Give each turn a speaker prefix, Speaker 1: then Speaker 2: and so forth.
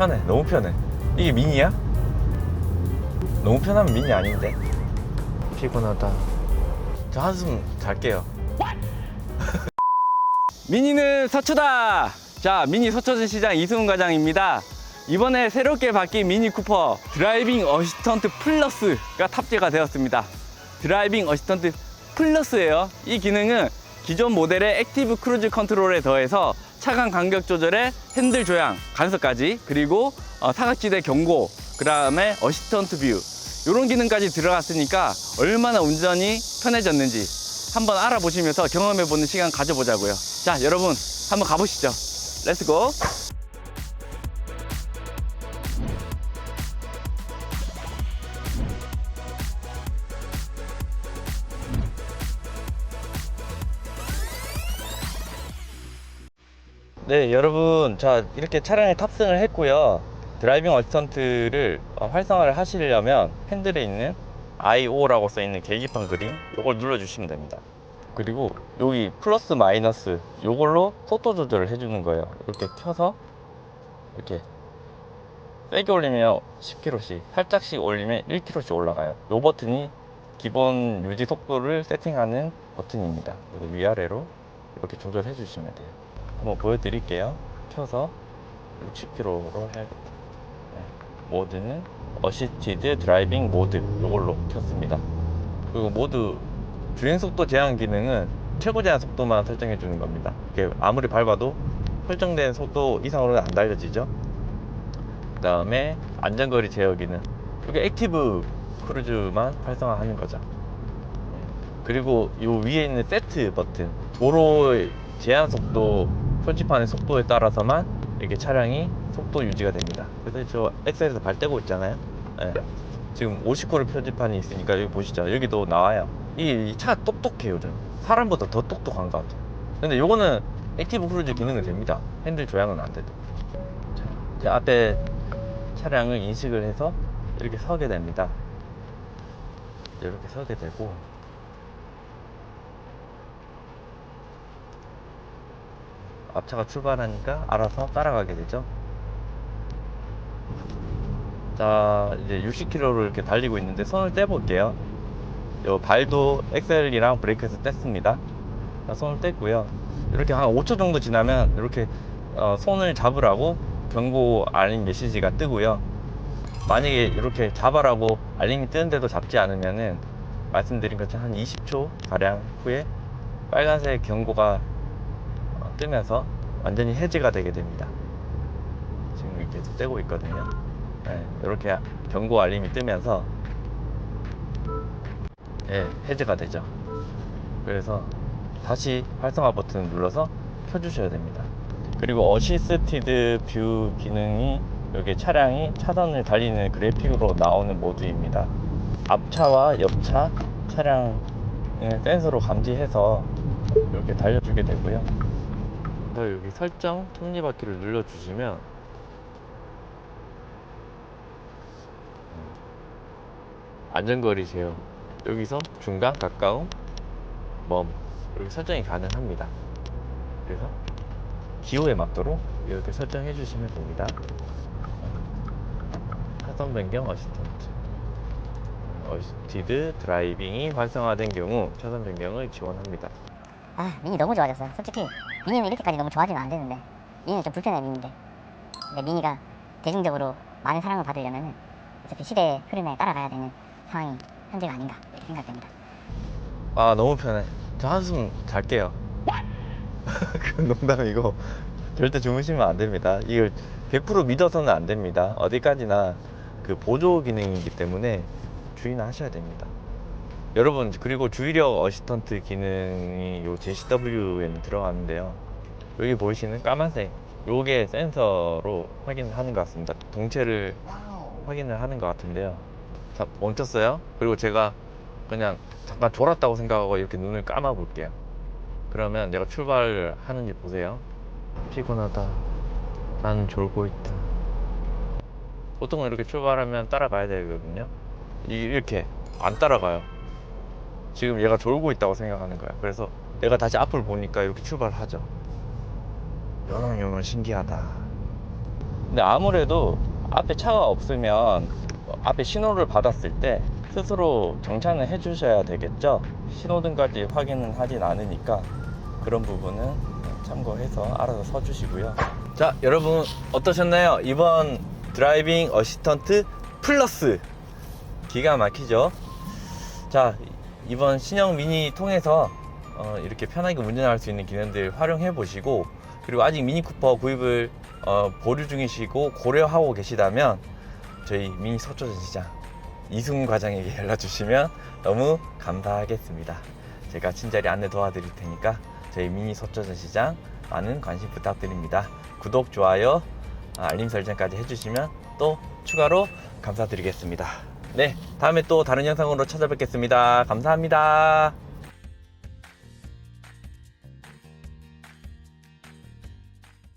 Speaker 1: 편해 너무 편해 이게 미니야? 너무 편하면 미니 아닌데 피곤하다 저 한숨 잘게요
Speaker 2: 미니는 서초다. 자, 미니 서초시 시장 이승훈 과장입니다. 이번에 새롭게 바뀐 미니 쿠퍼 드라이빙 어시스턴트 플러스가 탑재가 되었습니다. 드라이빙 어시스턴트 플러스예요. 이 기능은 기존 모델의 액티브 크루즈 컨트롤에 더해서 차간 간격 조절에 핸들 조향, 간섭까지 그리고 어, 사각지대 경고, 그 다음에 어시스턴트 뷰 이런 기능까지 들어갔으니까 얼마나 운전이 편해졌는지 한번 알아보시면서 경험해보는 시간 가져보자고요. 자, 여러분 한번 가보시죠. 렛츠고.
Speaker 1: 네 여러분. 자 이렇게 차량에 탑승을 했고요. 드라이빙 어시스턴트를 어, 활성화를 하시려면 핸들에 있는 IO라고 써있는 계기판 그림 요걸 눌러주시면 됩니다. 그리고 여기 플러스 마이너스 요걸로 속도 조절을 해주는 거예요. 이렇게 켜서 이렇게 세게 올리면 10km씩 살짝씩 올리면 1km씩 올라가요. 요 버튼이 기본 유지 속도를 세팅하는 버튼입니다. 위아래로 이렇게 조절해 주시면 돼요 한번 보여드릴게요. 켜서 60km로 할 네. 모드는 어시티드 드라이빙 모드 이걸로 켰습니다. 그리고 모드 주행 속도 제한 기능은 최고 제한 속도만 설정해 주는 겁니다. 이게 아무리 밟아도 설정된 속도 이상으로는 안 달려지죠. 그 다음에 안전거리 제어 기능 이게 액티브 크루즈만 활성화하는 거죠. 네. 그리고 이 위에 있는 세트 버튼 도로의 제한 속도 표지판의 속도에 따라서만 이렇게 차량이 속도 유지가 됩니다. 그래서 저 엑셀에서 발 떼고 있잖아요. 예. 지금 50km 표지판이 있으니까 여기 보시죠. 여기도 나와요. 이 차 똑똑해요, 좀. 사람보다 더 똑똑한 것 같아요. 근데 요거는 액티브 크루즈 기능은 됩니다. 핸들 조향은 안 돼도. 자, 앞에 차량을 인식을 해서 이렇게 서게 됩니다. 이렇게 서게 되고 앞차가 출발하니까 알아서 따라가게 되죠. 자, 이제 60km를 이렇게 달리고 있는데 손을 떼 볼게요. 요 발도 엑셀이랑 브레이크에서 뗐습니다. 자, 손을 뗐고요. 이렇게 한 5초 정도 지나면 이렇게 어, 손을 잡으라고 경고 알림 메시지가 뜨고요. 만약에 이렇게 잡아라고 알림이 뜨는데도 잡지 않으면은 말씀드린 것처럼 한 20초 가량 후에 빨간색 경고가 어, 뜨면서 완전히 해제가 되게 됩니다. 지금 이렇게 떼고 있거든요. 네, 이렇게 경고 알림이 뜨면서 예, 해제가 되죠. 그래서 다시 활성화 버튼을 눌러서 켜주셔야 됩니다. 그리고 어시스티드 뷰 기능이 여기 차량이 차선을 달리는 그래픽으로 나오는 모드입니다. 앞차와 옆차 차량을 센서로 감지해서 이렇게 달려주게 되고요. 그래서 여기 설정 톱니바퀴를 눌러주시면 안전거리 제어 여기서 중간 가까움 멈 이렇게 설정이 가능합니다. 그래서 기호에 맞도록 이렇게 설정해 주시면 됩니다. 차선 변경 어시스턴트 어시스티드 드라이빙이 활성화된 경우 차선 변경을 지원합니다.
Speaker 3: 아 미니 너무 좋아졌어 솔직히 미니는 이렇게까지 너무 좋아지면 안 되는데 미니는 좀 불편해 미니인데 근데 미니가 대중적으로 많은 사랑을 받으려면 어차피 시대의 흐름에 따라가야 되는 상황이 현재가 아닌가 생각됩니다
Speaker 1: 아 너무 편해. 저 한숨 잘게요. 그 농담이고 절대 주무시면 안 됩니다. 이걸 100% 믿어서는 안 됩니다. 어디까지나 그 보조 기능이기 때문에 주의하셔야 됩니다. 여러분 그리고 주의력 어시스턴트 기능이 요 JCW에는 들어가는데요. 여기 보이시는 까만색 요게 센서로 확인을 하는 것 같습니다. 동체를 확인을 하는 것 같은데요. 자, 멈췄어요. 그리고 제가 그냥 잠깐 졸았다고 생각하고 이렇게 눈을 감아 볼게요. 그러면 내가 출발을 하는지 보세요. 피곤하다. 나는 졸고 있다. 보통은 이렇게 출발하면 따라가야 되거든요. 이- 이렇게 안 따라가요. 지금 얘가 졸고 있다고 생각하는 거야. 그래서 내가 다시 앞을 보니까 이렇게 출발하죠. 영영 신기하다. 근데 아무래도 앞에 차가 없으면 앞에 신호를 받았을 때 스스로 정차는 해 주셔야 되겠죠. 신호등까지 확인은 하진 않으니까 그런 부분은 참고해서 알아서 서 주시고요. 자, 여러분 어떠셨나요? 이번 드라이빙 어시스턴트 플러스 기가 막히죠? 자, 이번 신형 미니 통해서 어, 이렇게 편하게 운전할 수 있는 기능들 활용해 보시고 그리고 아직 미니 쿠퍼 구입을 어, 보류 중이시고 고려하고 계시다면 저희 미니 서초전 시장 이승훈 과장에게 연락 주시면 너무 감사하겠습니다. 제가 친절히 안내 도와드릴 테니까 저희 미니 서초전 시장 많은 관심 부탁드립니다. 구독, 좋아요, 아, 알림 설정까지 해주시면 또 추가로 감사드리겠습니다. 네, 다음에 또 다른 영상으로 찾아뵙겠습니다. 감사합니다.